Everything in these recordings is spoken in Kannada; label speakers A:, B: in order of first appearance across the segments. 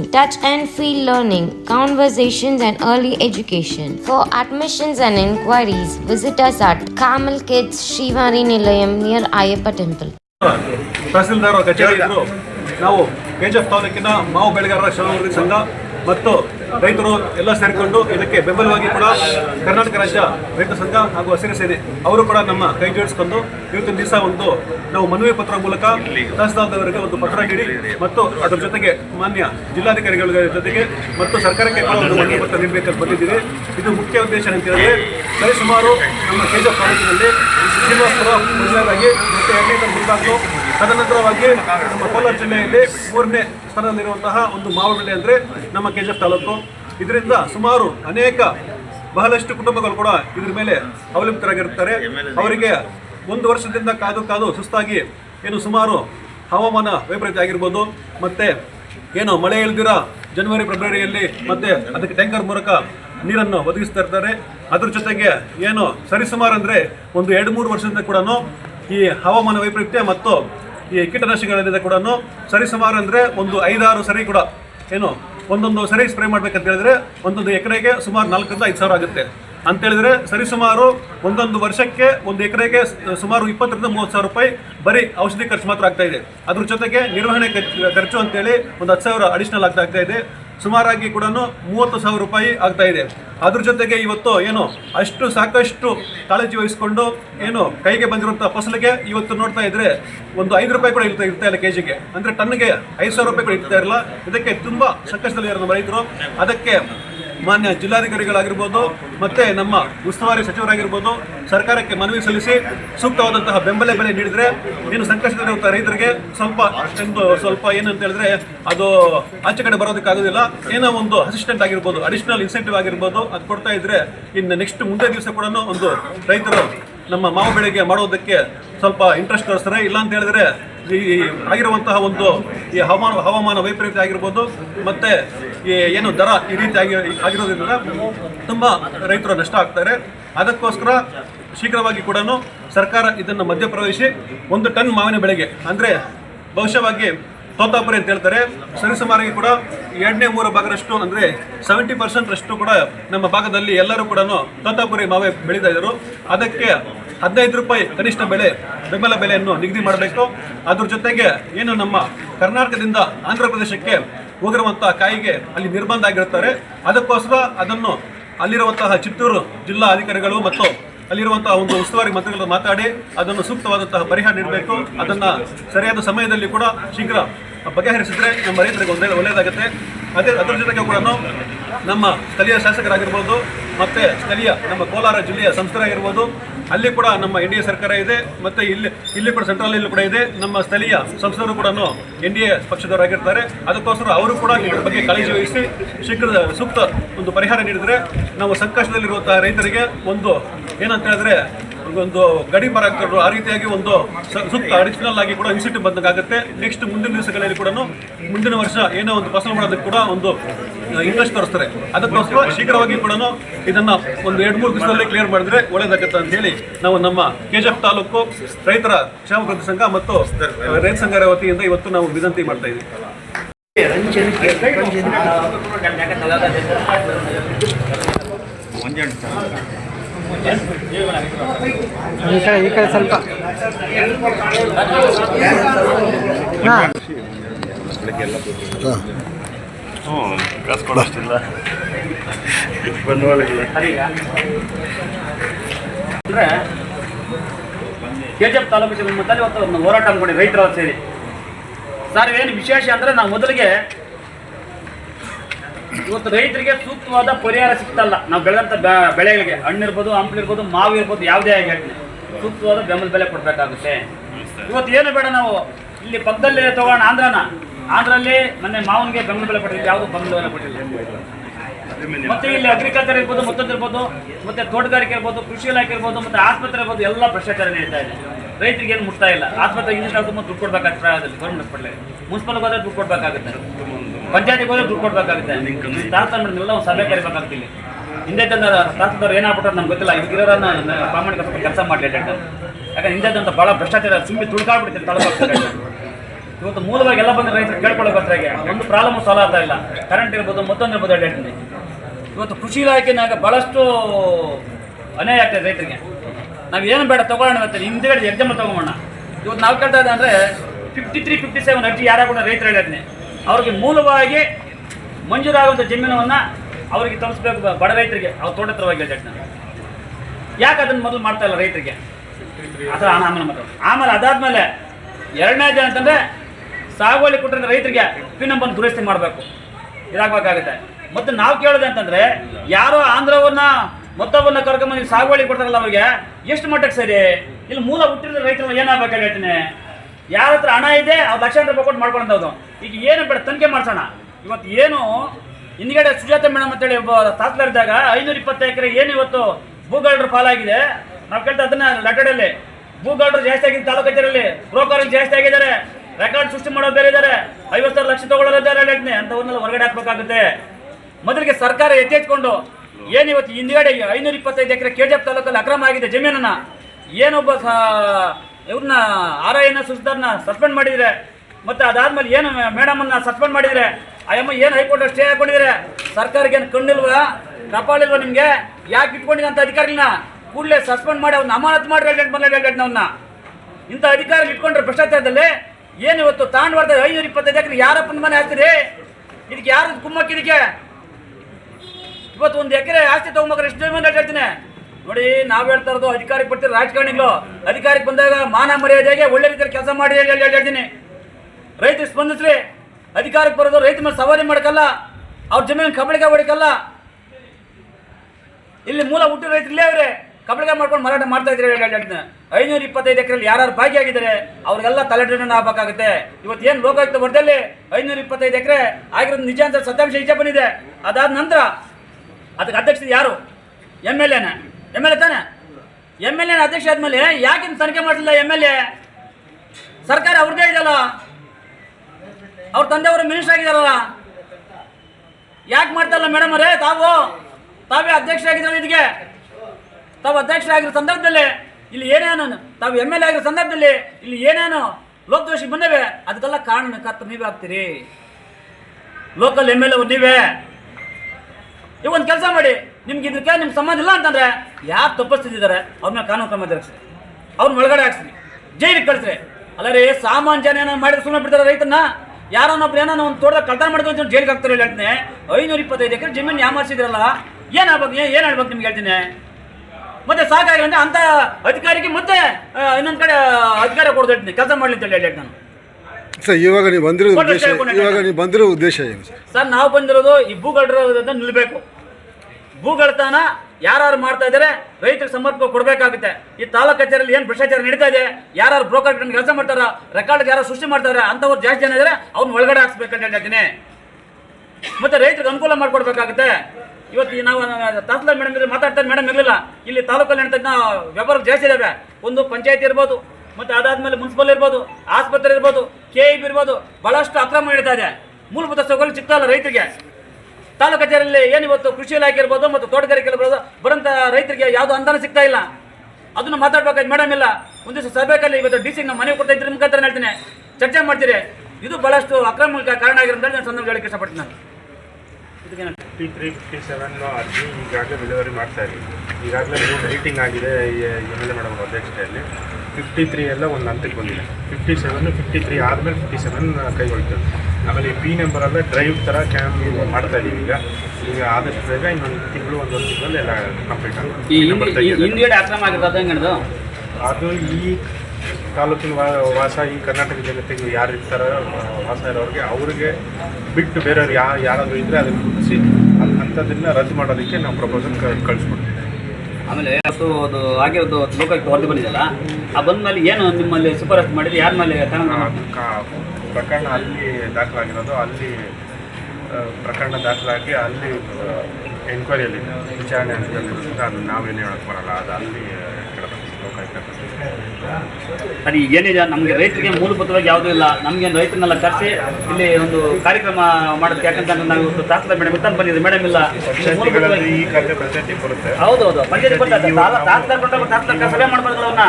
A: touch and feel learning, conversations, and early education. For admissions and inquiries, visit us at Kamal Kids Shivari Nilayam near Ayappa Temple.
B: Tahsildar ಕಚೇರಿ ಇದ್ರು ನಾವು ಕೆಜಿಎಫ್ ತಾಲೂಕಿನ ಮಾವು ಬೆಳೆಗಾರರ ಶ್ರಮವೃದ್ಧಿ ಸಂಘ ಮತ್ತು ರೈತರು ಎಲ್ಲ ಸೇರಿಕೊಂಡು ಇದಕ್ಕೆ ಬೆಂಬಲವಾಗಿ ಕೂಡ ಕರ್ನಾಟಕ ರಾಜ್ಯ ರೈತ ಸಂಘ ಹಾಗೂ ಹಸಿರು ಸೇನೆ, ಅವರು ಕೂಡ ನಮ್ಮ ಕೈ ಜೋಡಿಸಿಕೊಂಡು ಇವತ್ತಿನ ದಿವಸ ಒಂದು ನಾವು ಮನವಿ ಪತ್ರ ಮೂಲಕ ತಹಸೀಲ್ದಾರ್ಗೆ ಒಂದು ಪತ್ರ ನೀಡಿ ಮತ್ತು ಅದರ ಜೊತೆಗೆ ಮಾನ್ಯ ಜಿಲ್ಲಾಧಿಕಾರಿಗಳ ಜೊತೆಗೆ ಮತ್ತು ಸರ್ಕಾರಕ್ಕೆ ಕೂಡ ಒಂದು ಮನವಿ ಪತ್ರ ನೀಡಬೇಕಂತ ಬಂದಿದ್ದೀವಿ. ಇದು ಮುಖ್ಯ ಉದ್ದೇಶ ಅಂತ ಹೇಳಿದ್ರೆ ಸರಿಸುಮಾರು ನಮ್ಮ ಕೇಜ ತಾಲೂಕಿನಲ್ಲಿ ಶ್ರೀನಿವಾಸಪುರ ಮೊದಲನೇದಾಗಿ ಮತ್ತು ಎರಡನೇ ಮುಂದಾಗ್ಲು ತದನಂತರವಾಗಿ ನಮ್ಮ ಕೋಲಾರ ಜಿಲ್ಲೆಯಲ್ಲಿ ಮೂರನೇ ಸ್ಥಾನದಲ್ಲಿರುವಂತಹ ಒಂದು ಮಾವು ಅಂದರೆ ನಮ್ಮ ಕೆ ತಾಲೂಕು. ಇದರಿಂದ ಸುಮಾರು ಅನೇಕ ಬಹಳಷ್ಟು ಕುಟುಂಬಗಳು ಕೂಡ ಇದ್ರ ಮೇಲೆ ಅವಲಂಬಿತರಾಗಿರುತ್ತಾರೆ. ಅವರಿಗೆ ಒಂದು ವರ್ಷದಿಂದ ಕಾದು ಕಾದು ಸುಸ್ತಾಗಿ ಏನು ಸುಮಾರು ಹವಾಮಾನ ವೈಪರೀತ್ಯ ಆಗಿರ್ಬೋದು, ಮತ್ತು ಏನು ಮಳೆ ಇಲ್ದಿರ ಜನವರಿ, ಫೆಬ್ರವರಿಯಲ್ಲಿ ಮತ್ತೆ ಅದಕ್ಕೆ ಟ್ಯಾಂಕರ್ ಮೂಲಕ ನೀರನ್ನು ಒದಗಿಸ್ತಾ ಇರ್ತಾರೆ. ಅದ್ರ ಜೊತೆಗೆ ಏನು ಸರಿಸುಮಾರು ಅಂದರೆ ಒಂದು ಎರಡು ಮೂರು ವರ್ಷದಿಂದ ಕೂಡ ಈ ಹವಾಮಾನ ವೈಪರೀತ್ಯ ಮತ್ತು ಈ ಕೀಟನಾಶಕಗಳಿಂದ ಕೂಡ ಸರಿಸುಮಾರು ಅಂದರೆ ಒಂದು ಐದಾರು ಸರಿ ಕೂಡ, ಏನು, ಒಂದೊಂದು ಸರಿ ಸ್ಪ್ರೇ ಮಾಡಬೇಕಂತ ಹೇಳಿದ್ರೆ ಒಂದೊಂದು ಎಕರೆಗೆ ಸುಮಾರು ನಾಲ್ಕರಿಂದ ಐದು ಸಾವಿರ ಆಗುತ್ತೆ. ಅಂತ ಹೇಳಿದ್ರೆ ಸರಿಸುಮಾರು ಒಂದೊಂದು ವರ್ಷಕ್ಕೆ ಒಂದು ಎಕರೆಗೆ ಸುಮಾರು ಇಪ್ಪತ್ತರಿಂದ ಮೂವತ್ತು ಸಾವಿರ ರೂಪಾಯಿ ಬರೀ ಔಷಧಿ ಖರ್ಚು ಮಾತ್ರ ಆಗ್ತಾ ಇದೆ. ಅದ್ರ ಜೊತೆಗೆ ನಿರ್ವಹಣೆ ಖರ್ಚು- ಅಂತೇಳಿ ಒಂದು ಹತ್ತು ಸಾವಿರ ಅಡಿಷನಲ್ ಆಗ್ತಾ ಇದೆ. ಸುಮಾರಾಗಿ ಕೂಡ ಮೂವತ್ತು ಸಾವಿರ ರೂಪಾಯಿ ಆಗ್ತಾ ಇದೆ. ಅದ್ರ ಜೊತೆಗೆ ಇವತ್ತು ಏನು ಅಷ್ಟು ಸಾಕಷ್ಟು ಕಾಳಜಿ ವಹಿಸ್ಕೊಂಡು ಏನು ಕೈಗೆ ಬಂದಿರುವಂಥ ಫಸಲಿಗೆ ಇವತ್ತು ನೋಡ್ತಾ ಇದ್ರೆ ಒಂದು ಐದು ರೂಪಾಯಿ ಕೂಡ ಇರ್ತಾ ಇರ್ತಾ ಇಲ್ಲ ಕೆಜಿಗೆ. ಅಂದ್ರೆ ಟನ್ಗೆ ಐದು ಸಾವಿರ ರೂಪಾಯಿ ಕೂಡ ಇರ್ತಾ ಇರಲ್ಲ. ಇದಕ್ಕೆ ತುಂಬಾ ಸಂಕಷ್ಟದಲ್ಲಿ ನಮ್ಮ ರೈತರು. ಅದಕ್ಕೆ ಮಾನ್ಯ ಜಿಲ್ಲಾಧಿಕಾರಿಗಳಾಗಿರ್ಬೋದು, ಮತ್ತೆ ನಮ್ಮ ಉಸ್ತುವಾರಿ ಸಚಿವರಾಗಿರ್ಬೋದು, ಸರ್ಕಾರಕ್ಕೆ ಮನವಿ ಸಲ್ಲಿಸಿ ಸೂಕ್ತವಾದಂತಹ ಬೆಂಬಲ ಬೆಲೆ ನೀಡಿದರೆ ಏನು ಸಂಕಷ್ಟದಲ್ಲಿರುವಂಥ ರೈತರಿಗೆ ಸ್ವಲ್ಪ ಅಷ್ಟೊಂದು ಸ್ವಲ್ಪ ಏನಂತ ಹೇಳಿದ್ರೆ ಅದು ಆಚೆ ಕಡೆ ಬರೋದಕ್ಕಾಗೋದಿಲ್ಲ. ಏನೋ ಒಂದು ಅಸಿಸ್ಟೆಂಟ್ ಆಗಿರ್ಬೋದು ಅಡಿಷನಲ್ ಇನ್ಸೆಂಟಿವ್ ಆಗಿರ್ಬೋದು, ಅದು ಕೊಡ್ತಾ ಇದ್ರೆ ಇನ್ನು ನೆಕ್ಸ್ಟ್ ಮುಂದೆ ದಿವಸ ಕೂಡ ಒಂದು ರೈತರು ನಮ್ಮ ಮಾವು ಬೆಳೆಗೆ ಮಾಡೋದಕ್ಕೆ ಸ್ವಲ್ಪ ಇಂಟ್ರೆಸ್ಟ್ ತೋರಿಸ್ತಾರೆ. ಇಲ್ಲ ಅಂತ ಹೇಳಿದ್ರೆ ಈ ಆಗಿರುವಂತಹ ಒಂದು ಈ ಹವಾಮಾನ ಹವಾಮಾನ ವೈಪರೀತ್ಯ ಆಗಿರ್ಬೋದು, ಮತ್ತೆ ಈ ಏನು ದರ ಈ ರೀತಿ ಆಗಿ ಆಗಿರೋದ್ರಿಂದ ತುಂಬ ರೈತರು ನಷ್ಟ ಆಗ್ತಾರೆ. ಅದಕ್ಕೋಸ್ಕರ ಶೀಘ್ರವಾಗಿ ಕೂಡ ಸರ್ಕಾರ ಇದನ್ನು ಮಧ್ಯಪ್ರವೇಶಿ ಒಂದು ಟನ್ ಮಾವಿನ ಬೆಳೆಗೆ, ಅಂದರೆ ಬಹುಶಃವಾಗಿ ತೋತಾಪುರಿ ಅಂತ ಹೇಳ್ತಾರೆ, ಸರಿಸುಮಾರಿಗೆ ಕೂಡ ಎರಡನೇ ಮೂರು ಭಾಗದಷ್ಟು, ಅಂದರೆ ಸೆವೆಂಟಿ ಪರ್ಸೆಂಟ್ ಕೂಡ ನಮ್ಮ ಭಾಗದಲ್ಲಿ ಎಲ್ಲರೂ ಕೂಡ ತೋತಾಪುರಿ ಮಾವೆ ಬೆಳೀತಾ ಇದ್ದರು. ಅದಕ್ಕೆ ಹದಿನೈದು ರೂಪಾಯಿ ಕನಿಷ್ಠ ಬೆಲೆ ಬೆಂಬಲ ಬೆಲೆಯನ್ನು ನಿಗದಿ ಮಾಡಬೇಕು. ಅದ್ರ ಜೊತೆಗೆ ಏನು ನಮ್ಮ ಕರ್ನಾಟಕದಿಂದ ಆಂಧ್ರ ಪ್ರದೇಶಕ್ಕೆ ಹೋಗಿರುವಂತಹ ಕಾಯಿಗೆ ಅಲ್ಲಿ ನಿರ್ಬಂಧ ಆಗಿರುತ್ತಾರೆ. ಅದಕ್ಕೋಸ್ಕರ ಅದನ್ನು ಅಲ್ಲಿರುವಂತಹ ಚಿತ್ತೂರು ಜಿಲ್ಲಾ ಅಧಿಕಾರಿಗಳು ಮತ್ತು ಅಲ್ಲಿರುವಂತಹ ಒಂದು ಉಸ್ತುವಾರಿ ಮಂತ್ರಿಗಳು ಮಾತಾಡಿ ಅದನ್ನು ಸೂಕ್ತವಾದಂತಹ ಪರಿಹಾರ ನೀಡಬೇಕು. ಅದನ್ನು ಸರಿಯಾದ ಸಮಯದಲ್ಲಿ ಕೂಡ ಶೀಘ್ರ ಬಗೆಹರಿಸಿದ್ರೆ ನಮ್ಮ ರೈತರಿಗೆ ಒಂದೇ ಒಳ್ಳೆಯದಾಗುತ್ತೆ ಅದೇ ಅದರ ಜೊತೆಗೆ ಕೂಡ ನಮ್ಮ ಸ್ಥಳೀಯ ಶಾಸಕರಾಗಿರ್ಬೋದು, ಮತ್ತೆ ಸ್ಥಳೀಯ ನಮ್ಮ ಕೋಲಾರ ಜಿಲ್ಲೆಯ ಸಂಸ್ಥರಾಗಿರ್ಬೋದು ಅಲ್ಲಿ ಕೂಡ ನಮ್ಮ ಎನ್ ಸರ್ಕಾರ ಇದೆ, ಮತ್ತೆ ಇಲ್ಲಿ ಇಲ್ಲಿ ಕೂಡ ಸೆಂಟ್ರಲ್ ಇಲ್ಲಿ ಕೂಡ ಇದೆ. ನಮ್ಮ ಸ್ಥಳೀಯ ಸಂಸದರು ಕೂಡ ಎನ್ ಡಿ ಎ ಪಕ್ಷದವರಾಗಿರ್ತಾರೆ. ಅದಕ್ಕೋಸ್ಕರ ಅವರು ಕೂಡ ಇದ್ರ ಬಗ್ಗೆ ಕಾಳಜಿ ವಹಿಸಿ ಶೀಘ್ರದ ಸೂಕ್ತ ಒಂದು ಪರಿಹಾರ ನೀಡಿದರೆ ನಾವು ಸಂಕಷ್ಟದಲ್ಲಿರುವಂತಹ ರೈತರಿಗೆ ಒಂದು ಏನಂತ ಹೇಳಿದ್ರೆ ಒಂದು ಗಡಿ ಮರ ಹಾಕ್ತಾರೋ ಆ ರೀತಿಯಾಗಿ ಒಂದು ಸುತ್ತ ಅಡಿಷನಲ್ ಆಗಿ ಕೂಡ ಇನ್ಸಿಟಿವ್ ಬಂದಂಗಾಗುತ್ತೆ ನೆಕ್ಸ್ಟ್ ಮುಂದಿನ ದಿವಸಗಳಲ್ಲಿ ಕೂಡ ಮುಂದಿನ ವರ್ಷ ಏನೋ ಒಂದು ಫಸಲು ಮಾಡೋದಕ್ಕೆ ಕೂಡ ಒಂದು ಇಂಟ್ರೆಸ್ಟ್ ತೋರಿಸ್ತಾರೆ ಅದಕ್ಕೋಸ್ಕರ ಶೀಘ್ರವಾಗಿ ಕೂಡ ಇದನ್ನ ಒಂದು ಎರಡು ಮೂರು ದಿವಸದಲ್ಲಿ ಕ್ಲಿಯರ್ ಮಾಡಿದ್ರೆ ಒಳ್ಳೇದಾಗುತ್ತೆ ಅಂತ ಹೇಳಿ ನಾವು ನಮ್ಮ ಕೆಜಿಎಫ್ ತಾಲೂಕು ರೈತರ ಕ್ಷೇಮಾಭಿವೃದ್ಧಿ ಸಂಘ ಮತ್ತು ರೈತ ಸಂಘರ ವತಿಯಿಂದ ಇವತ್ತು ನಾವು ವಿನಂತಿ ಮಾಡ್ತಾ ಇದ್ದೀವಿ
C: ಈ ಕಡೆ ಈ ಕಡೆ ಸ್ವಲ್ಪ ಹಾಂ
D: ಹ್ಞೂ ಕಾಸು ಕೊಡೋಷ್ಟಿಲ್ಲ ಅಂದರೆ ಕೆ
E: ಅಂದ್ರೆ ಕೆಜಿಎಫ್ ತಾಲೂಕು ಮಟ್ಟದಲ್ಲಿ ಇವತ್ತು ಹೋರಾಟ ಮಾಡ್ಕೊಂಡು ರೈತರ ಸೇರಿ ಸರ್ ಏನು ವಿಶೇಷ ಅಂದ್ರೆ ನಾವು ಮೊದಲಿಗೆ ಇವತ್ತು ರೈತರಿಗೆ ಸೂಕ್ತವಾದ ಪರಿಹಾರ ಸಿಗ್ತಲ್ಲ ನಾವು ಬೆಳೆದಂಥ ಹಣ್ಣು ಬೆಳೆಗಳಿಗೆ ಹಣ್ಣಿರ್ಬೋದು ಹಂಪಲಿರ್ಬೋದು ಮಾವು ಇರ್ಬೋದು ಯಾವುದೇ ಆಗಲಿ. ಸೂಕ್ತವಾದ ಬೆಂಬಲ ಬೆಲೆ ಕೊಡಬೇಕಾಗುತ್ತೆ. ಇವತ್ತು ಏನು ಬೇಡ ನಾವು? ಇಲ್ಲಿ ಪಕ್ಕದಲ್ಲಿ ತಗೋಣ ಆಂಧ್ರನ. ಆಂಧ್ರಲ್ಲಿ ಮೊನ್ನೆ ಮಾವನಿಗೆ ಬೆಂಬಲ ಬೆಲೆ ಕೊಟ್ಟಿಲ್ಲ ಯಾವುದು ಬೆಂಬಲ ಬೆಲೆ ಕೊಟ್ಟಿಲ್ಲ. ಮತ್ತೆ ಇಲ್ಲಿ ಅಗ್ರಿಕಲ್ಚರ್ ಇರ್ಬೋದು ಮತ್ತೊಂದು ಇರ್ಬೋದು ಮತ್ತೆ ತೋಟಗಾರಿಕೆ ಇರ್ಬೋದು ಕೃಷಿ ಇಲಾಖೆ ಇರ್ಬೋದು ಮತ್ತೆ ಆಸ್ಪತ್ರೆ ಇರ್ಬೋದು ಎಲ್ಲ ಭ್ರಷ್ಟಾಚಾರ ನಡೀತಾ ಇದೆ. ರೈತರಿಗೆ ಏನು ಮುಟ್ತಾ ಇಲ್ಲ. ಆಸ್ಪತ್ರೆ ಇಂಜಿನ್ ದುಡ್ಡು ಕೊಡ್ಬೇಕಾಗುತ್ತೆ. ಪ್ರಾಯದಲ್ಲಿ ಗೌರ್ಮೆಂಟ್ ಹಾಸ್ಪಿಟ್ಲಿಗೆ ಮುನ್ಸಿಪಲ್ ಹೋದ್ರೆ ದುಡ್ಡು ಕೊಡ್ಬೇಕಾಗುತ್ತೆ. ಪಂಚಾಯತಿಗೆ ಹೋದ್ರೆ ದುಡ್ಡು ಕೊಡ್ಬೇಕಾಗುತ್ತೆ. ಮೇಡಮ್ ಎಲ್ಲ ಒಂದು ಸಭೆ ಕರಿಬೇಕಾಗ್ತಿಲ್ಲ. ಹಿಂದೆ ತಂದ ತಾತದವ್ರು ಏನಾಗ್ಬಿಟ್ರೆ ನಮ್ಗೆ ಗೊತ್ತಿಲ್ಲ. ಇವ್ರಿಗಿರೋರನ್ನ ಪ್ರಾಮಾಣಿಕ ಕೆಲಸ ಮಾಡಲಿ ಯಾಕಂದ್ರೆ ಹಿಂದೆ ತಂದ ಭಾಳ ಭ್ರಷ್ಟಾಚಾರ ಸುಮ್ಮನೆ ತುಳ್ಕಾಡ್ಬಿಡ್ತೀನಿ ತಳಬಾಗ್ತಾರೆ ಇವತ್ತು ಮೂಲವಾಗಿ ಎಲ್ಲ ಬಂದ ರೈತರು ಗೊತ್ತಾಗೆ ಒಂದು ಪ್ರಾಬ್ಲಮ್ ಸಾಲ್ವ್ ಆಗ್ತಾ ಇಲ್ಲ. ಕರೆಂಟ್ ಇರ್ಬೋದು, ಮತ್ತೊಂದು ಇರ್ಬೋದು ಹೇಳ್ತೀನಿ ಇವತ್ತು ಕೃಷಿ ಇಲಾಖೆನಾಗ ಭಾಳಷ್ಟು ಅನ್ಯಾಯ ಆಗ್ತದೆ ರೈತರಿಗೆ. ನಾವು ಏನು ಬೇಡ, ತಗೊಳ್ಳೋಣ ಅಂತ ಹಿಂದ್ಗಡೆ ಎಕ್ಸಾಮ್ ತಗೊಂಬೋಣ ಇವತ್ತು ನಾವು ಕೇಳ್ತಾ ಇದ್ದೆ ಅಂದರೆ ಫಿಫ್ಟಿ ತ್ರೀ ಫಿಫ್ಟಿ ಸೆವೆನ್ ಅರ್ಜಿ ಯಾರಾಗ ರೈತರು ಹೇಳಿರ್ತೀನಿ ಅವ್ರಿಗೆ ಮೂಲವಾಗಿ ಮಂಜೂರಾಗುವಂಥ ಜಮೀನನ್ನು ಅವರಿಗೆ ತಲುಪಿಸ್ಬೇಕು ಬಡ ರೈತರಿಗೆ. ಅವ್ರು ತೋಟತ್ರವಾಗಿ ಹೇಳ್ತೀನಿ ನಾನು. ಯಾಕೆ ಅದನ್ನು ಮೊದಲು ಮಾಡ್ತಾ ಇಲ್ಲ ರೈತರಿಗೆ? ಅದರ ಆಮೇಲೆ ಮಾತ್ರ ಆಮೇಲೆ ಎರಡನೇ ಎರಡನೇದು ಅಂತಂದ್ರೆ ಸಾಗುವಳಿ ಕೊಟ್ಟರೆ ರೈತರಿಗೆ ಪಿನ್ ನಂಬರ್ ದುರಸ್ತಿ ಮಾಡಬೇಕು. ಇದಾಗಬೇಕಾಗುತ್ತೆ. ಮತ್ತು ನಾವು ಕೇಳೋದು ಅಂತಂದ್ರೆ ಯಾರೋ ಆಂಧ್ರವನ್ನು ಮೊತ್ತವನ್ನು ಕರ್ಕೊಂಬಂದು ಸಾಗುವಳಿ ಕೊಡ್ತಾರಲ್ಲ ಅವ್ರಿಗೆ, ಎಷ್ಟು ಮಟ್ಟಕ್ಕೆ ಸರಿ? ಇಲ್ಲಿ ಮೂಲ ಹುಟ್ಟಿರೋ ರೈತರು ಏನಾಗಬೇಕು ಹೇಳ್ತೀನಿ. ಯಾರ ಹತ್ರ ಹಣ ಇದೆ, ಅವ್ರು ಲಕ್ಷಾಂತರ ರೂಪಾಯಿ ಕೊಟ್ಟು ಮಾಡ್ಕೊಂಡವ್ರು ಈಗ ಏನು ಬೇಡ, ತನಿಖೆ ಮಾಡ್ಸೋಣ. ಇವತ್ತು ಏನು, ಹಿಂದ್ಗಡೆ ಸುಜಾತ ಮೇಡಮ್ ಅಂತೇಳಿ ಒಬ್ಬ ತಾತ್ಲಾರಿದ್ದಾಗ ಐನೂರ ಇಪ್ಪತ್ತು ಎಕರೆ ಏನು ಇವತ್ತು ಭೂಗಳ್ರ ಪಾಲಾಗಿದೆ. ನಾವು ಕೇಳ್ತಾ ಅದನ್ನ ಲಟಡಲ್ಲಿ ಭೂಗಳ್ರು ಜಾಸ್ತಿ ಆಗಿದೆ ತಾಲೂಕು ಕಚೇರಿಯಲ್ಲಿ ಬ್ರೋಕರ್ ಜಾಸ್ತಿ ಆಗಿದ್ದಾರೆ. ರೆಕಾರ್ಡ್ ಸೃಷ್ಟಿ ಮಾಡೋರು ಬೇರೆ ಇದ್ದಾರೆ. ಐವತ್ತಾರು ಲಕ್ಷ ತಗೊಳ್ಳೋರು ಇದ್ದಾರೆ ಅಂತ ಅಂತವನ್ನೆಲ್ಲ ಹೊರಗಡೆ ಹಾಕ್ಬೇಕಾಗುತ್ತೆ. ಮೊದಲಿಗೆ ಸರ್ಕಾರ ಎಚ್ಚೆತ್ಕೊಂಡು ಏನು ಇವತ್ತು ಹಿಂದ್ಗಡೆ ಐನೂರ ಇಪ್ಪತ್ತೈದು ಎಕರೆ ಕೆ ಜಿ ಎಫ್ ತಾಲೂಕಲ್ಲಿ ಅಕ್ರಮ ಆಗಿದೆ ಜಮೀನನ್ನ. ಏನೊಬ್ಬ ಇವ್ರನ್ನ ಆರ್ ಐ ಸುಸ್ದಾರ್ನ ಸಸ್ಪೆಂಡ್ ಮಾಡಿದ್ರೆ, ಮತ್ತೆ ಅದಾದ್ಮೇಲೆ ಏನು ಮೇಡಮನ್ನ ಸಸ್ಪೆಂಡ್ ಮಾಡಿದ್ರೆ, ಅಯ್ಯಮ್ಮ ಏನು ಹೈಕೋರ್ಟ್ ಸ್ಟೇ ಹಾಕೊಂಡಿದ್ರೆ ಸರ್ಕಾರಕ್ಕೆ ಏನು ಕಣ್ಣಿಲ್ವಾ? ಕಪಾಳಿಲ್ವಾ ನಿಮಗೆ? ಯಾಕೆ ಇಟ್ಕೊಂಡಿದಂತ ಅಧಿಕಾರಿಗಳನ್ನ ಕೂಡಲೇ ಸಸ್ಪೆಂಡ್ ಮಾಡಿ ಅವ್ನ ಅಮಾನತ್ ಮಾಡಿ ಹೇಳ್ಕೊಂಡು ಬಂದ ಅವನ್ನ ಇಂಥ ಅಧಿಕಾರಿ ಇಟ್ಕೊಂಡ್ರೆ ಭ್ರಷ್ಟಾಚಾರದಲ್ಲಿ ಏನು ಇವತ್ತು ತಾಂಡ್ ಬರ್ತದೆ ಐನೂರ ಇಪ್ಪತ್ತೈದು ಎಕರೆ ಯಾರಪ್ಪನ ಮನೆ ಹಾಕ್ತೀರಿ? ಇದಕ್ಕೆ ಯಾರು ಕುಮ್ಮಕ್ಕಿದಕ್ಕೆ? ಇವತ್ತು ಒಂದು ಎಕರೆ ಆಸ್ತಿ ತಗೊಂಬೇಕಾದ್ರೆ ಎಷ್ಟು ಜಮೀನು ಹೇಳ್ತೀನಿ. ನೋಡಿ, ನಾವು ಹೇಳ್ತಾ ಇರೋದು ಅಧಿಕಾರಕ್ಕೆ ಬರ್ತೀರ ರಾಜಕಾರಣಿಗಳು? ಅಧಿಕಾರಕ್ಕೆ ಬಂದಾಗ ಮಾನ ಮರ್ಯಾದೆಗೆ ಒಳ್ಳೆ ರೀತಿಯಲ್ಲಿ ಕೆಲಸ ಮಾಡಿ ಹೇಳಿ ಹೇಳಿ ಹೇಳ್ತೀನಿ. ರೈತರು ಸ್ಪಂದಿಸ್ರಿ. ಅಧಿಕಾರಕ್ಕೆ ಬರೋದು ರೈತ ಮೇಲೆ ಸವಾರಿ ಮಾಡಕಲ್ಲ ಅವ್ರ ಜಮೀನು ಕಬಳಿಗೆ ಹೊಡಿಕಲ್ಲ ಇಲ್ಲಿ ಮೂಲ ಹುಟ್ಟು ರೈತರು ಇಲ್ಲೇ ಅವ್ರೆ. ಕಬಳಿಗೆ ಮಾಡ್ಕೊಂಡು ಮಾರಾಟ ಮಾಡ್ತಾ ಇದ್ರೆ ಹೇಳ್ತೀನಿ. ಐನೂರ ಇಪ್ಪತ್ತೈದು ಎಕರೆಯಲ್ಲಿ ಯಾರು ಭಾಗಿಯಾಗಿದ್ದಾರೆ ಅವ್ರಿಗೆಲ್ಲ ತಲೆಟನ್ನು ಆಗ್ಬೇಕಾಗುತ್ತೆ. ಇವತ್ತು ಏನು ಲೋಕಾಯುಕ್ತ ವರ್ದಲ್ಲಿ ಐನೂರ ಇಪ್ಪತ್ತೈದು ಎಕರೆ ಆಗಿರೋದು ನಿಜ ಅಂತ ಸತ್ಯಾಂಶ ನಿಜ ಬಂದಿದೆ. ಅದಾದ ನಂತರ, ಅದಕ್ಕೆ ಅಧ್ಯಕ್ಷ ಯಾರು? ಎಂ ಎಲ್ ಎನ? ಎಂ ಎಲ್ ಎ ತಾನೆ? ಎಂ ಎಲ್ ಎನ ಅಧ್ಯಕ್ಷ ಆದ್ಮೇಲೆ ಯಾಕೆ ಇನ್ನು ತನಿಖೆ ಮಾಡಲಿಲ್ಲ ಎಂ ಎಲ್ ಎ ಸರ್ಕಾರ ಅವ್ರದ್ದೇ ಇದೆಯಲ್ಲ? ಅವ್ರ ತಂದೆಯವರು ಮಿನಿಸ್ಟರ್ ಆಗಿದಾರಲ್ಲ? ಯಾಕೆ ಮಾಡ್ತಾರಲ್ಲ ಮೇಡಮ್ ಅವರೇ? ತಾವು? ತಾವೇ ಅಧ್ಯಕ್ಷರಾಗಿದ್ದಾರೆ ಇದಕ್ಕೆ ತಾವು ಅಧ್ಯಕ್ಷ ಆಗಿರೋ ಸಂದರ್ಭದಲ್ಲಿ ಇಲ್ಲಿ ಏನೇನು, ತಾವು ಎಂ ಎಲ್ ಎ ಆಗಿರೋ ಸಂದರ್ಭದಲ್ಲಿ ಇಲ್ಲಿ ಏನೇನು ಲೋಕದೋಷಿ ಬಂದವೆ? ಅದಕ್ಕೆಲ್ಲ ಕಾರಣ ಕತ್ತ ನೀವೇ ಆಗ್ತೀರಿ. ಲೋಕಲ್ ಎಂ ಎಲ್ ಎ ನೀವೇ. ಇವೊಂದು ಕೆಲಸ ಮಾಡಿ. ನಿಮ್ಗೆ ಇದಕ್ಕೆ ನಿಮ್ಗೆ ಸಂಬಂಧ ಇಲ್ಲ ಅಂತಂದ್ರೆ ಯಾರು ತಪ್ಪಿಸ್ತಿದ್ದಾರೆ? ಅವ್ರನ್ನ ಕಾನೂನು ಕ್ರಮ ಜರುಗಿಸ್ರಿ. ಅವ್ರನ್ನ ಒಳಗಡೆ ಹಾಕ್ಸ್ರಿ. ಜೈಲಿಗೆ ಕಳಿಸ್ರಿ. ಅಲ್ಲ ರೀ ಸಾಮಾನ್ಯ ಜನ ಏನೋ ಮಾಡಿದ್ರೆ ಸುಮ್ಮನೆ ಬಿಡ್ತಾರೆ ರೈತನ್ನ. ಯಾರನ್ನೊಬ್ರು ಏನೋ ಒಂದು ತೋಟದಾಗ ಕಳ್ತನ ಮಾಡಿದ್ರು ಅಂತ ಜೈಲಿಗೆ ಹಾಕ್ತಾರೆ ಹೇಳ್ತೀನಿ. ಐನೂರ ಇಪ್ಪತ್ತೈದು ಎಕರೆ ಜಮೀನು ಯಾಮಾರಿಸಿದ್ರಲ್ಲ ಏನಾಗ್ಬೇಕು ಏನು ಏನು ಹೇಳ್ಬೇಕು ನಿಮ್ಗೆ ಹೇಳ್ತೀನಿ. ಮತ್ತೆ ಸಾಕಾಗಿ ಅಂದರೆ ಅಂತ ಅಧಿಕಾರಿಗೆ ಮತ್ತೆ ಇನ್ನೊಂದು ಕಡೆ ಅಧಿಕಾರ ಕೊಡ್ದು ಹೇಳ್ತೀನಿ. ಕೆಲಸ ಮಾಡ್ಲಿ ಅಂತ ಹೇಳಿ ನಾನು.
F: ಸರ್ ಇವಾಗ ನೀವು ಬಂದಿರೋ ಉದ್ದೇಶ ಇವಾಗ ನೀವು ಬಂದಿರೋ ಉದ್ದೇಶ ಏನು ಸರ್?
E: ನಾವು ಬಂದಿರೋದು ಈ ಭೂಗಳ್ರ ನಿಲ್ಬೇಕು. ಭೂಗಳ್ತನ ಯಾರು ಮಾಡ್ತಾ ಇದ್ದಾರೆ, ರೈತರಿಗೆ ಸಮರ್ಪಕ ಕೊಡಬೇಕಾಗುತ್ತೆ. ಈ ತಾಲೂಕು ಕಚೇರಿಯಲ್ಲಿ ಏನು ಭ್ರಷ್ಟಾಚಾರ ನಡೀತಾ ಇದೆ ಯಾರು ಬ್ರೋಕರ್ ಕೆಲಸ ಮಾಡ್ತಾರ ರೆಕಾರ್ಡ್ ಯಾರು ಸೃಷ್ಟಿ ಮಾಡ್ತಾರೆ, ಅಂಥವ್ರು ಜಾಸ್ತಿ ಜನ ಇದ್ದಾರೆ ಅವ್ನು ಒಳಗಡೆ ಹಾಕ್ಸ್ಬೇಕಂತ ಹೇಳ್ತೀನಿ. ಮತ್ತೆ ರೈತರಿಗೆ ಅನುಕೂಲ ಮಾಡ್ಕೊಡ್ಬೇಕಾಗುತ್ತೆ. ಇವತ್ತು ನಾವು ತಹಸೀಲ್ದಾರ್ ಮೇಡಮ್ ಇದ್ರೆ ಮಾತಾಡ್ತಾರೆ ಮೇಡಮ್ ಇರಲಿಲ್ಲ. ಇಲ್ಲಿ ತಾಲೂಕಲ್ಲಿ ನಡೀತಕ್ಕ ವ್ಯಾಪಾರ ಜಾಸ್ತಿ ಇದ್ದಾವೆ ಒಂದು ಪಂಚಾಯತಿ ಇರ್ಬೋದು, ಮತ್ತೆ ಅದಾದಮೇಲೆ ಮುನ್ಸಿಪಲ್ ಇರ್ಬೋದು, ಆಸ್ಪತ್ರೆ ಇರ್ಬೋದು ಕೆ ಇರ್ಬೋದು ಭಾಳಷ್ಟು ಅಕ್ರಮ ನಡೀತಾ ಇದೆ. ಮೂಲಭೂತ ಸೌಕರ್ಯ ಸಿಗ್ತಾ ಇಲ್ಲ ರೈತರಿಗೆ. ತಾಲೂಕು ಕಚೇರಿಯಲ್ಲಿ ಇವತ್ತು ಕೃಷಿ ಇಲಾಖೆ ಇರ್ಬೋದು ಮತ್ತು ತೋಟಗಾರಿಕೆ ಇರ್ಬೋದು ಬರೋಂಥ ರೈತರಿಗೆ ಯಾವುದು ಅನುದಾನ ಸಿಗ್ತಾ ಇಲ್ಲ. ಅದನ್ನು ಮಾತಾಡ್ಬೇಕಾಯ್ತು ಮೇಡಮ್ ಇಲ್ಲ. ಒಂದು ದಿವಸ ಸಭೆಯಲ್ಲಿ ಇವತ್ತು ಡಿ ಸಿ ನಮ್ಮ ಮನೆ ಕೊಡ್ತಾ ಇದ್ರ ಮುಖಾಂತರ ಹೇಳ್ತೀನಿ. ಚರ್ಚೆ ಮಾಡ್ತೀರಿ. ಇದು ಬಹಳಷ್ಟು ಅಕ್ರಮಕ್ಕೆ ಕಾರಣ ಆಗಿರೋದ್ರಿಂದ ನಾನು ಸಂದರ್ಭ ಹೇಳಕ್ಕೆ ಇಷ್ಟಪಡ್ತೀನಿ ನಾನು.
G: ಫಿಫ್ಟಿ ತ್ರೀ ಫಿಫ್ಟಿ ಸೆವೆನ್ ಅರ್ಜಿ ಈಗಾಗಲೇ ಡೆಲಿವರಿ ಮಾಡ್ತಾ ಇದ್ದೀವಿ. ಈಗಾಗಲೇ ಮೀಟಿಂಗ್ ಆಗಿದೆ ಎಂ ಎಲ್ ಎ ಮೇಡಮ್ ಅಧ್ಯಕ್ಷತೆಯಲ್ಲಿ. ಫಿಫ್ಟಿ ತ್ರೀ ಎಲ್ಲ ಒಂದು ಹಂತಕ್ಕೆ ಬಂದಿದೆ. ಫಿಫ್ಟಿ ಸೆವೆನ್ ಫಿಫ್ಟಿ ತ್ರೀ ಆದಮೇಲೆ ಫಿಫ್ಟಿ ಸೆವೆನ್ ಕೈಗೊಳ್ತೇವೆ. ಆಮೇಲೆ ಈ ಪಿ ನಂಬರ್ ಅಲ್ಲ ಡ್ರೈವ್ ಥರ ಕ್ಯಾಮ್ ಮಾಡ್ತಾ ಇದೀವಿ ಈಗ. ಈಗ ಆದಷ್ಟು ಬೇಗ ಇನ್ನೊಂದು ತಿಂಗಳು ಒಂದೊಂದು ತಿಂಗಳಲ್ಲಿ ಎಲ್ಲ ಕಂಪ್ಲೀಟ್ ಆಗುತ್ತೆ.
E: ಅಕ್ರಮ ಆಗಿರೋದು
G: ಅದು? ಈ ತಾಲೂಕಿನ ವಾಸ ಈ ಕರ್ನಾಟಕ ಜನತೆಗೆ ಯಾರು ಇರ್ತಾರೋ ವಾಸ ಇರೋರಿಗೆ ಅವ್ರಿಗೆ ಬಿಟ್ಟು ಬೇರೆಯವ್ರು ಯಾ ಯಾರಾದರೂ ಇದ್ದರೆ ಅದನ್ನು ಮುಗಿಸಿ ಅಂಥದ್ದನ್ನ ರದ್ದು ಮಾಡೋದಕ್ಕೆ ನಾವು ಪ್ರಪೋಸಲ್ ಕಳಿಸ್ಕೊಡ್ತೀವಿ.
E: ಆಮೇಲೆ ಅದು ಅದು ಆಗಿರೋದು ಲೋಕಕ್ಕೆ ವರದಿ ಬಂದಿದೆಯಲ್ಲ ಆ ಬಂದ ಮೇಲೆ ಏನು ನಿಮ್ಮಲ್ಲಿ ಶಿಫಾರಸು ಮಾಡಿದ್ರೆ ಯಾರ ಮೇಲೆ
G: ಪ್ರಕರಣ ಅಲ್ಲಿ ದಾಖಲಾಗಿರೋದು, ಅಲ್ಲಿ ಪ್ರಕರಣ ದಾಖಲಾಗಿ ಅಲ್ಲಿ ಎನ್ಕ್ವೈರಿಯಲ್ಲಿ ವಿಚಾರಣೆ ಹಂತದಲ್ಲಿರೋದ್ರಿಂದ ಅದು ನಾವೇನು ಹೇಳಕ್ಕೆ ಬರಲ್ಲ. ಅದು ಅಲ್ಲಿ
E: ಅದು ಏನಿದೆ ನಮಗೆ ರೈತರಿಗೆ ಮೂಲಭೂತವಾಗಿ ಯಾವುದೂ ಇಲ್ಲ. ನಮಗೆ ರೈತರನ್ನೆಲ್ಲ ಕರೆಸಿ ಇಲ್ಲಿ ಒಂದು ಕಾರ್ಯಕ್ರಮ ಮಾಡೋದಕ್ಕೆ ಯಾಕಂತಂದ್ರೆ ನಾವು ಇವತ್ತು ತಾತ್ಲ ಮೇಡಮ್ ಅಂತ ಬಂದಿದ್ದೆ ಮೇಡಮ್ ಇಲ್ಲ. ಹೌದು ಹೌದು. ಪಂಚಾಯತ್ ಬರ್ತದೆ ಕೊಂಡೋಗ ಸಭೆ ಮಾಡ್ಬಾರ್ದು ಅವ್ರನ್ನ?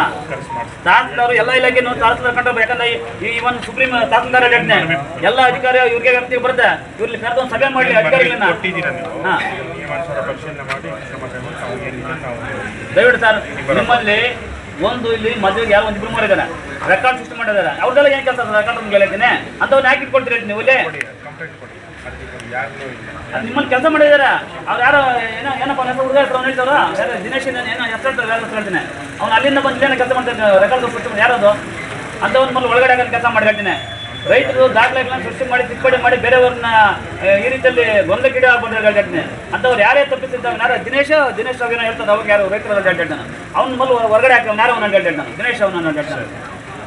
E: ತಹಸೀಲ್ದಾರ್ ಎಲ್ಲ ಇಲಾಖೆನೂ ತಹಸೀಲ್ದಾರ್ ಕಂಡು ಯಾಕಂದ್ರೆ ಈ ಇವನ್ ಸುಪ್ರೀಂ ತಹಸೀಲ್ದಾರ್ ಘಟನೆ ಎಲ್ಲ ಅಧಿಕಾರಿ ಇವ್ರಿಗೆ ವ್ಯಕ್ತಿಗೆ ಬರುತ್ತೆ. ಇವ್ರಲ್ಲಿ ಕರೆದು ಸಭೆ ಮಾಡಲಿ ಅಧಿಕಾರಿಗಳನ್ನ. ದಯವಿಟ್ಟು ಸರ್ ನಿಮ್ಮಲ್ಲಿ ಒಂದು ಇಲ್ಲಿ ಮದುವೆಗೆ ಯಾರು ಒಂದು ಇಬ್ಬರು ಮಾಡಿದ್ದಾರೆ ರೆಕಾರ್ಡ್ ಸಿಸ್ಟಮ್ ಮಾಡಿದ್ದಾರೆ ಅವ್ರದ್ದೆಲ್ಲ ಏನು ಕೆಲಸ ರೆಕಾರ್ಡ್ ಒಂದು ಹೇಳಿದ್ದೀನಿ. ಅಂಥವ್ನ ಯಾಕೆ ಇಟ್ಕೊಳ್ತೀರಿ ನೀವು ಇಲ್ಲಿ? ನಿಮ್ಮಲ್ಲಿ ಕೆಲಸ ಮಾಡಿದಾರ. ಅವ್ರು ಯಾರೋ ಏನೋ ಏನಪ್ಪ ಹೆಸರು ಹುಡುಗ ಹೆಸರು ಅವ್ನು ಹೇಳ್ತಾರ? ಯಾರು ದಿನೇಶ್ ಏನೋ ಹೆಸರು ಹೇಳ್ತೀನಿ. ಅವ್ನು ಅಲ್ಲಿಂದ ಬಂದು ಇಲ್ಲೇನೋ ಕೆಲಸ ಮಾಡ್ತಾನೆ ರೆಕಾರ್ಡ್ ಸಿಸ್ಟಮ್ ಯಾರದು? ಅಂಥವ್ನ ಮೊದಲು ಒಳಗಡೆ ಕೆಲಸ ಮಾಡಿ ಹೇಳ್ತೀನಿ. ರೈತರು ದಾಖಲೆಗಳನ್ನ ಸೃಷ್ಟಿ ಮಾಡಿ ತಿದ್ದುಪಡಿ ಮಾಡಿ ಬೇರೆಯವ್ರನ್ನ ಈ ರೀತಿಯಲ್ಲಿ ಗೊಂದಲ ಗಿಡ ಘಟನೆ. ಅಂಥವ್ರು ಯಾರೇ ತಪ್ಪಿಸಿದ್ದಾವೆ ಯಾರು ದಿನೇಶ, ದಿನೇಶ್ ಅವ್ರು ಏನೋ ಹೇಳ್ತಾರೆ ಅವಾಗ ಯಾರು ರೈತರ ಹೇಳ್ತಾನೆ ಅವ್ನ ಮೇಲೆ ಹೊರಗಡೆ ಹಾಕಿ ನಾರ ಯಾರೋ ಅವ್ನು ನಾನು ದಿನೇಶ್ ಅವನ ಘಟನೆ.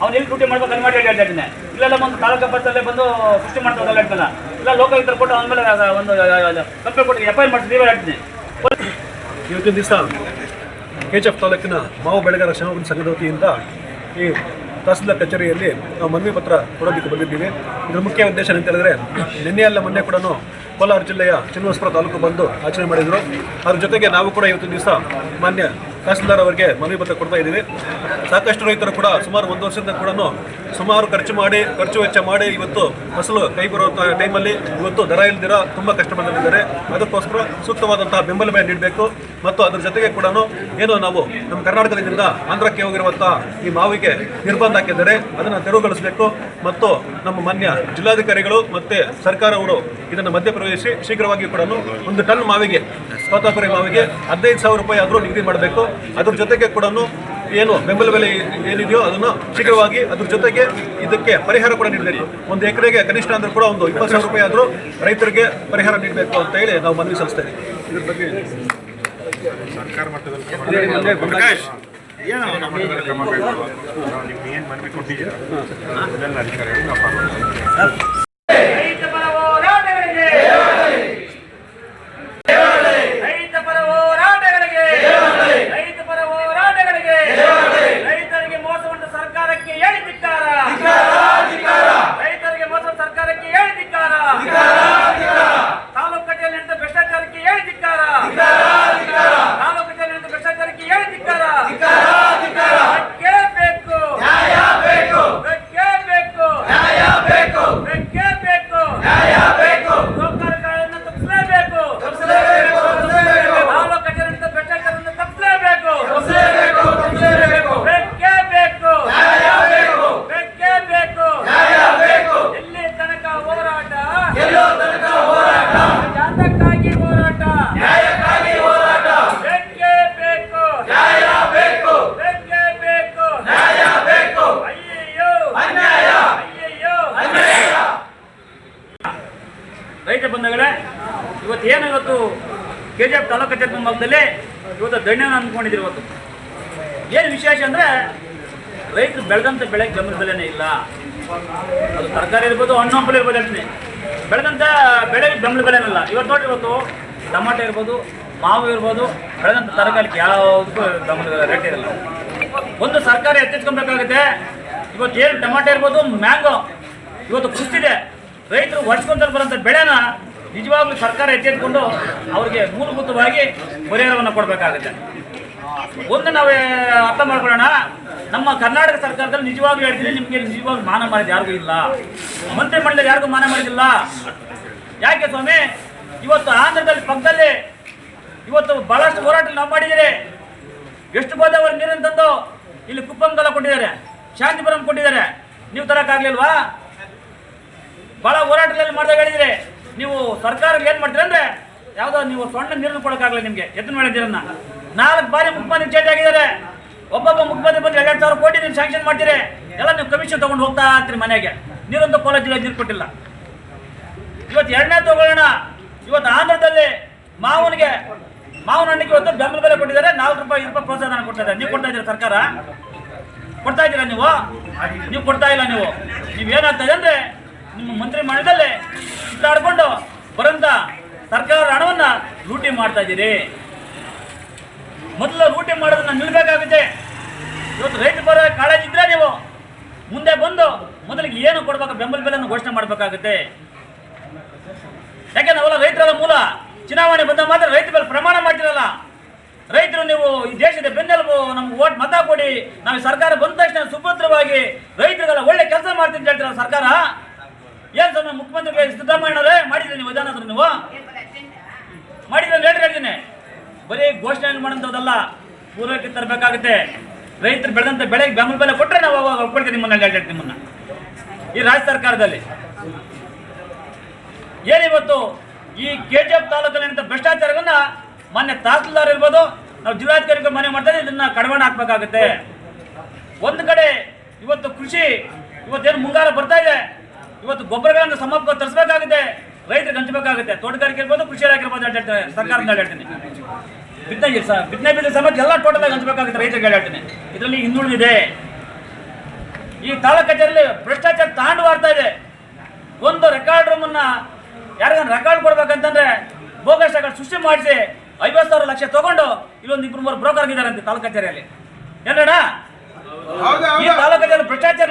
E: ಅವ್ನು ಇಲ್ಲಿ ಡ್ಯೂಟಿ ಮಾಡ್ಬೇಕು ಮಾಡಿ ಹೇಳ್ತಾನೆ ಇಲ್ಲೆಲ್ಲ ಬಂದು ತಾಲೂಕು ಬಸ್ಸಲ್ಲೇ ಬಂದು ಸೃಷ್ಟಿ ಮಾಡ್ತಾರೆ ಘಟನೆ ಇಲ್ಲ ಲೋಕಲ್ ಕೊಟ್ಟು ಅವನ ಮೇಲೆ ಒಂದು ಕಂಪ್ಲೇಂಟ್ ಕೊಟ್ಟು ಎಫ್ ಐ ಆರ್ ಮಾಡ್ತೀನಿ ನೀವೇ ಹೇಳ್ತೀನಿ.
B: ಇವತ್ತಿನ ದಿವಸ ಕೆ ಎಚ್ ಎಫ್ ತಾಲೂಕಿನ ಮಾವು ಬೆಳೆಗಾರ ಶ್ರಮಗಳ ಸಂಘದ ವತಿಯಿಂದ ಈ ತಹಸೀಲ್ದಾರ್ ಕಚೇರಿಯಲ್ಲಿ ನಾವು ಮನವಿ ಪತ್ರ ಕೊಡೋದಕ್ಕೆ ಬಂದಿದ್ದೀವಿ. ಇದರ ಮುಖ್ಯ ಉದ್ದೇಶ ಅಂತ ಹೇಳಿದ್ರೆ, ನಿನ್ನೆ ಅಲ್ಲ ಮೊನ್ನೆ ಕೂಡ ಕೋಲಾರ ಜಿಲ್ಲೆಯ ಚನ್ನಬಸವಪುರ ತಾಲೂಕು ಬಂದು ಆಚರಣೆ ಮಾಡಿದರು. ಅದ್ರ ಜೊತೆಗೆ ನಾವು ಕೂಡ ಇವತ್ತು ದಿವಸ ಮಾನ್ಯ ತಹಸೀಲ್ದಾರ್ ಅವರಿಗೆ ಮನವಿ ಪತ್ರ ಕೊಡ್ತಾ ಇದ್ದೀವಿ. ಸಾಕಷ್ಟು ರೈತರು ಕೂಡ ಸುಮಾರು ಒಂದು ವರ್ಷದಿಂದ ಕೂಡ ಸುಮಾರು ಖರ್ಚು ಮಾಡಿ, ಖರ್ಚು ವೆಚ್ಚ ಮಾಡಿ ಇವತ್ತು ಫಸಲು ಕೈ ಬರೋ ಟೈಮಲ್ಲಿ ಇವತ್ತು ದರ ಇಲ್ದಿರ ತುಂಬ ಕಷ್ಟ ಬಂದಿದ್ದಾರೆ ಅದಕ್ಕೋಸ್ಕರ ಸೂಕ್ತವಾದಂತಹ ಬೆಂಬಲ ಬೆಲೆ ನೀಡಬೇಕು. ಮತ್ತು ಅದರ ಜೊತೆಗೆ ಕೂಡ ಏನು ನಾವು ನಮ್ಮ ಕರ್ನಾಟಕದಿಂದ ಆಂಧ್ರಕ್ಕೆ ಹೋಗಿರುವಂತಹ ಈ ಮಾವಿಗೆ ನಿರ್ಬಂಧ ಹಾಕಿದ್ದಾರೆ. ಅದನ್ನು ತೆರವುಗೊಳಿಸಬೇಕು ಮತ್ತು ನಮ್ಮ ಮಾನ್ಯ ಜಿಲ್ಲಾಧಿಕಾರಿಗಳು ಮತ್ತು ಸರ್ಕಾರವರು ಇದನ್ನು ಮಧ್ಯಪ್ರವೇಶಿಸಿ ಶೀಘ್ರವಾಗಿ ಕೂಡ ಒಂದು ಟನ್ ಮಾವಿಗೆ ತೋತಾಪುರಿ ಮಾವಿಗೆ ಹದಿನೈದು ಸಾವಿರ ರೂಪಾಯಿ ಆದರೂ ನಿಗದಿ ಮಾಡಬೇಕು. ಅದ್ರ ಜೊತೆಗೆ ಕೂಡ ಏನು ಬೆಂಬಲ ಬೆಲೆ ಏನಿದೆಯೋ ಅದನ್ನು ಶೀಘ್ರವಾಗಿ ಅದ್ರ ಜೊತೆಗೆ ಇದಕ್ಕೆ ಪರಿಹಾರ ಕೂಡ ನೀಡಬೇಕು. ಒಂದು ಎಕರೆಗೆ ಕನಿಷ್ಠ ಅಂದ್ರೆ ಕೂಡ ಒಂದು ಇಪ್ಪತ್ತು ಸಾವಿರ ರೂಪಾಯಿ ಆದರೂ ರೈತರಿಗೆ ಪರಿಹಾರ ನೀಡಬೇಕು ಅಂತ ಹೇಳಿ ನಾವು ಮನವಿ ಸಲ್ಲಿಸ್ತಾ ಇದ್ದೀವಿ ಇದ್ರ ಬಗ್ಗೆ
G: ಸರ್ಕಾರ ಮಟ್ಟದಲ್ಲಿ ಕ್ರಮ ನಾವು ಏನು ಮನವಿ ಕೊಟ್ಟಿದ್ದೀರಾ? ಅದೆಲ್ಲ ಅಧಿಕಾರಿಗಳು ನಾವು
E: ಕೆ ಜಿ ಎಫ್ ತಾಲೂಕು ಕಚೇರಿ ಮುಂಭಾಗದಲ್ಲಿ ಇವತ್ತು ದಂಡನ ಅಂದ್ಕೊಂಡಿದ್ದೀರಿ ಇವತ್ತು. ಏನು ವಿಶೇಷ ಅಂದರೆ ರೈತರು ಬೆಳೆದಂಥ ಬೆಳೆ ಬೆಂಬಲ ಇಲ್ಲ. ಅದು ತರಕಾರಿ ಇರ್ಬೋದು, ಹಣ್ಣು ಹಂಪಲು ಇರ್ಬೋದು ಹೇಳ್ತೀನಿ ಬೆಳೆದಂಥ ಬೆಳೆಗೆ ಬೆಂಬಲ ಇವತ್ತು ನೋಡಿ ಇವತ್ತು ಟಮಾಟೆ ಇರ್ಬೋದು, ಮಾವು ಇರ್ಬೋದು ಬೆಳೆದಂಥ ತರಕಾರಿಗೆ ಯಾವುದಕ್ಕೂ ಬೆಂಬಲ ರೇಟ್ ಇರಲ್ಲ. ಒಂದು ಸರ್ಕಾರ ಎತ್ತಿಸ್ಕೊಬೇಕಾಗುತ್ತೆ. ಇವತ್ತು ಏನು ಟಮಾಟೆ ಇರ್ಬೋದು, ಮ್ಯಾಂಗೋ. ಇವತ್ತು ಕುಸ್ತಿದೆ. ರೈತರು ವರ್ಷಕೊಂತ ಬರೋಂಥ ಬೆಳೆನ ನಿಜವಾಗ್ಲೂ ಸರ್ಕಾರ ಎಚ್ಚೆತ್ಕೊಂಡು ಅವ್ರಿಗೆ ಮೂಲಭೂತವಾಗಿ ಪರಿಹಾರವನ್ನು ಕೊಡಬೇಕಾಗುತ್ತೆ. ಒಂದು ನಾವು ಅರ್ಥ ಮಾಡ್ಕೊಳ್ಳೋಣ, ನಮ್ಮ ಕರ್ನಾಟಕ ಸರ್ಕಾರದಲ್ಲಿ ನಿಜವಾಗ್ಲೂ ಹೇಳ್ತೀನಿ, ನಿಮಗೆ ನಿಜವಾಗ್ಲೂ ಮಾನ ಮಾಡಿದ ಯಾರಿಗೂ ಇಲ್ಲ. ಮಂತ್ರಿ ಮಂಡಲ ಯಾರಿಗೂ ಮಾನ ಮಾಡಿದಿಲ್ಲ ಯಾಕೆ ಸ್ವಾಮಿ? ಇವತ್ತು ಆಂಧ್ರದಲ್ಲಿ ಪಕ್ಕದಲ್ಲಿ ಇವತ್ತು ಬಹಳಷ್ಟು ಹೋರಾಟ ನಾವು ಮಾಡಿದ್ದೀರಿ ಎಷ್ಟು ಗೋದಾವರಿ ನೀರನ್ನು ತಂದು ಇಲ್ಲಿ ಕುಪ್ಪಂಗಲ ಕೊಟ್ಟಿದ್ದಾರೆ, ಶಾಂತಿಪುರಂ ಕೊಟ್ಟಿದ್ದಾರೆ. ನೀವು ತರಕ್ಕಾಗ್ಲಿಲ್ವಾ ಬಹಳ ಹೋರಾಟದಲ್ಲಿ ಮಾಡಿದಾಗ ಹೇಳಿದ್ರೆ ನೀವು ಸರ್ಕಾರಕ್ಕೆ ಏನು ಮಾಡ್ತೀರ ಅಂದ್ರೆ ಯಾವುದೋ ನೀವು ಸೊಣ್ಣ ನೀರನ್ನು ಕೊಡಕ್ಕಾಗಲ್ಲ ನಿಮಗೆ. ಎತ್ತಿನ ಮೇಲೆ ನಾಲ್ಕು ಬಾರಿ ಮುಖ್ಯಮಂತ್ರಿ ಚೇಂಜ್ ಆಗಿದ್ದಾರೆ. ಒಬ್ಬೊಬ್ಬ ಮುಖ್ಯಮಂತ್ರಿ ಬಂದು ಎರಡು ಸಾವಿರ ಕೋಟಿ ನೀವು ಸ್ಯಾಂಕ್ಷನ್ ಮಾಡ್ತೀರಿ. ಎಲ್ಲ ನೀವು ಕಮಿಷನ್ ತಗೊಂಡು ಹೋಗ್ತಾ ಇರ್ತೀರಿ ಮನೆಗೆ. ನೀರೊಂದು ಕೋಲಾರ ನೀರು ಕೊಟ್ಟಿಲ್ಲ. ಇವತ್ತು ಎರಡನೇ ತಗೊಳ್ಳೋಣ. ಇವತ್ತು ಆಂಧ್ರದಲ್ಲಿ ಮಾವನಿಗೆ, ಮಾವನ ಹಣ್ಣಿಗೆ ಇವತ್ತು ಬೆಂಬಲ ಬೆಲೆ ಕೊಟ್ಟಿದ್ದಾರೆ. ನಾಲ್ಕು ರೂಪಾಯಿ ಐದು ರೂಪಾಯಿ ಪ್ರೋತ್ಸಾಹ ಕೊಡ್ತಾ ನೀವು ಕೊಡ್ತಾ ಇದ್ದೀರಾ ಸರ್ಕಾರ? ಕೊಡ್ತಾ ಇದ್ದೀರಾ ನೀವು? ನೀವು ಕೊಡ್ತಾ ಇಲ್ಲ ನೀವು. ನೀವು ಇದೆ ಅಂದ್ರೆ ನಿಮ್ಮ ಮಂತ್ರಿ ಮಂಡಲದಲ್ಲಿ ಸುತ್ತಾಡ್ಕೊಂಡು ಬರಂತ ಸರ್ಕಾರದ ಹಣವನ್ನ ಲೂಟಿ ಮಾಡ್ತಾ ಇದ್ದೀರಿ. ಮೊದಲು ಲೂಟಿ ಮಾಡೋದನ್ನ ನಿಲ್ಬೇಕಾಗುತ್ತೆ. ಇವತ್ತು ರೈತ ಬರ ಕಾಳಜಿ ಇದ್ರೆ ನೀವು ಮುಂದೆ ಬಂದು ಮೊದಲಿಗೆ ಏನು ಕೊಡ್ಬೇಕು, ಬೆಂಬಲ ಬೆಲೆಯನ್ನು ಘೋಷಣೆ ಮಾಡಬೇಕಾಗುತ್ತೆ. ಯಾಕೆಂದ್ರೆ ನಾವೆಲ್ಲ ರೈತರ ಮೂಲ? ಚುನಾವಣೆ ಬಂದ ಮಾತ್ರ ರೈತ ಬೆಲೆ ಪ್ರಮಾಣ ಮಾಡ್ತಿರಲ್ಲ. ರೈತರು ನೀವು ಈ ದೇಶದ ಬೆನ್ನೆಲುಬು, ನಮ್ಗೆ ಓಟ್ ಮತ ಕೊಡಿ. ನಾವು ಸರ್ಕಾರ ಬಂದ ತಕ್ಷಣ ಸುಭದ್ರವಾಗಿ ರೈತರಿಗೆಲ್ಲ ಒಳ್ಳೆ ಕೆಲಸ ಮಾಡ್ತೀನಿ ಹೇಳ್ತೀರಲ್ಲ ಸರ್ಕಾರ. ಏನ್ ಸಮಯ ಮುಖ್ಯಮಂತ್ರಿ ಸಿದ್ದರಾಮಯ್ಯನವರೇ ಮಾಡಿದ್ರಿ? ನೀವು ವಿಧಾನ ನೀವು? ಮಾಡಿದ್ರೆ ಲೇಟ್ ಹೇಳ್ತೀನಿ. ಬರೀ ಘೋಷಣೆ ಮಾಡೋಂಥದ್ದಲ್ಲ ಪೂರ್ವಕ್ಕೆ ತರಬೇಕಾಗುತ್ತೆ. ರೈತರು ಬೆಳೆದಂತ ಬೆಳೆಗೆ ಬೆಂಬಲ ಬೆಲೆ ಕೊಟ್ಟರೆ ನಾವು ಅವಾಗ ನಿಮ್ಮನ್ನ ಹೇಳ್ತೀನಿ ನಿಮ್ಮನ್ನ. ಈ ರಾಜ್ಯ ಸರ್ಕಾರದಲ್ಲಿ. ಏನಿವತ್ತು ಈ ಕೆ ಜಿ ಎಫ್ ತಾಲೂಕಿನ ಭ್ರಷ್ಟಾಚಾರವನ್ನ ಮೊನ್ನೆ ತಹಸೀಲ್ದಾರ್ ಇರ್ಬೋದು ನಾವು ಜಿಲ್ಲಾಧಿಕಾರಿಗಳು ಮನೆ ಮಾಡ್ತಾರೆ ಇದನ್ನ ಕಡಿವಾಣ ಹಾಕ್ಬೇಕಾಗುತ್ತೆ. ಒಂದು ಕಡೆ ಇವತ್ತು ಕೃಷಿ, ಇವತ್ತೇನು ಮುಂಗಾರ ಬರ್ತಾ ಇದೆ ಇವತ್ತು ಗೊಬ್ಬರಗಳನ್ನು ಸಮರ್ಪಕ ತರಿಸಬೇಕಾಗುತ್ತೆ. ರೈತರಿಗೆ ಹಂಚಬೇಕಾಗುತ್ತೆ ತೋಟಗಾರಿಕೆ ಇರ್ಬೋದು ಕೃಷಿ ಅಂತ ಹೇಳ್ತಾರೆ. ಸರ್ಕಾರದಿಂದ ಹೇಳ್ತೀನಿ. ಬಿತ್ತನೆ ಬಿತ್ತನೆ ಬೀಜ ಸಮೇತ ಎಲ್ಲ ಆಗಿ ಹಂಚಬೇಕಾಗುತ್ತೆ ರೈತರಿಗೆ ಹೇಳ್ತೀನಿ. ಇದರಲ್ಲಿ ಹಿಂದುಳಿದಿದೆ ಈ ತಾಲೂಕು ಕಚೇರಿಯಲ್ಲಿ ಭ್ರಷ್ಟಾಚಾರ ತಾಂಡು ಮಾಡ್ತಾ ಇದೆ. ಒಂದು ರೆಕಾರ್ಡ್ ರೂಮನ್ನ ಯಾರಿಗಾನ ರೆಕಾರ್ಡ್ ಕೊಡ್ಬೇಕಂತಂದ್ರೆ ಬೋಗಸ್ ರೆಕಾರ್ಡ್ ಸೃಷ್ಟಿ ಮಾಡಿಸಿ ಐವತ್ತು ಸಾವಿರ ಲಕ್ಷ ತಗೊಂಡು ಇಲ್ಲೊಂದು ಇಬ್ಬರು ಮೂರು ಬ್ರೋಕರ್ ಆಗಿದ್ದಾರೆ ಅಂತ ತಾಲೂಕು ಕಚೇರಿಯಲ್ಲಿ. ಏನಣ್ಣ ಈ ತಾಲೂಕು ಕಚೇರಿ ಭ್ರಷ್ಟಾಚಾರ